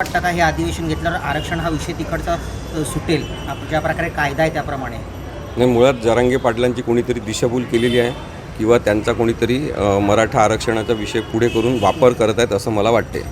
वाटतं का हे अधिवेशन घेतल्यावर आरक्षण हा विषय तिकडचा सुटेल. ज्या प्रकारे कायदा आहे त्याप्रमाणे. नाही मुळात जरांगे पाटलांची कोणीतरी दिशाभूल केलेली आहे किंवा त्यांचा कोणीतरी मराठा आरक्षणाचा विषय पुढे करून वापर करत आहेत असं मला वाटते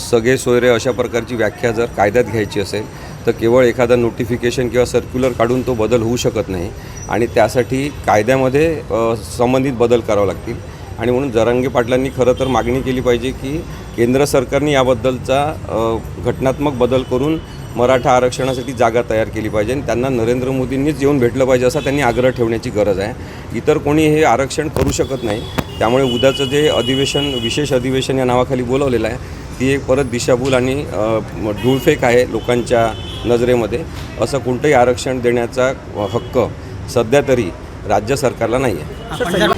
सगळे सोयरे अशा प्रकारची व्याख्या जर कायद्यात घ्यायची असेल तर केवळ एखादा नोटिफिकेशन किंवा सर्क्युलर काढून तो बदल होऊ शकत नाही आणि त्यासाठी कायद्यामध्ये संबंधित बदल करावे लागतील. आणि म्हणून जरांगे पाटलांनी खरं तर मागणी केली पाहिजे की केंद्र सरकारने याबद्दलचा घटनात्मक बदल करून मराठा आरक्षणासाठी जागा तयार केली पाहिजे आणि त्यांना नरेंद्र मोदींनीच येऊन भेटलं पाहिजे असा त्यांनी आग्रह ठेवण्याची गरज आहे. इतर कोणी हे आरक्षण करू शकत नाही. त्यामुळे उद्याचं जे अधिवेशन विशेष अधिवेशन या नावाखाली बोलवलेलं आहे ती एक परत दिशाभूल आणि धूळफेक आहे लोकांच्या नजरेमध्ये. असं कोणतंही आरक्षण देण्याचा हक्क सध्या तरी राज्य सरकारला नाही आहे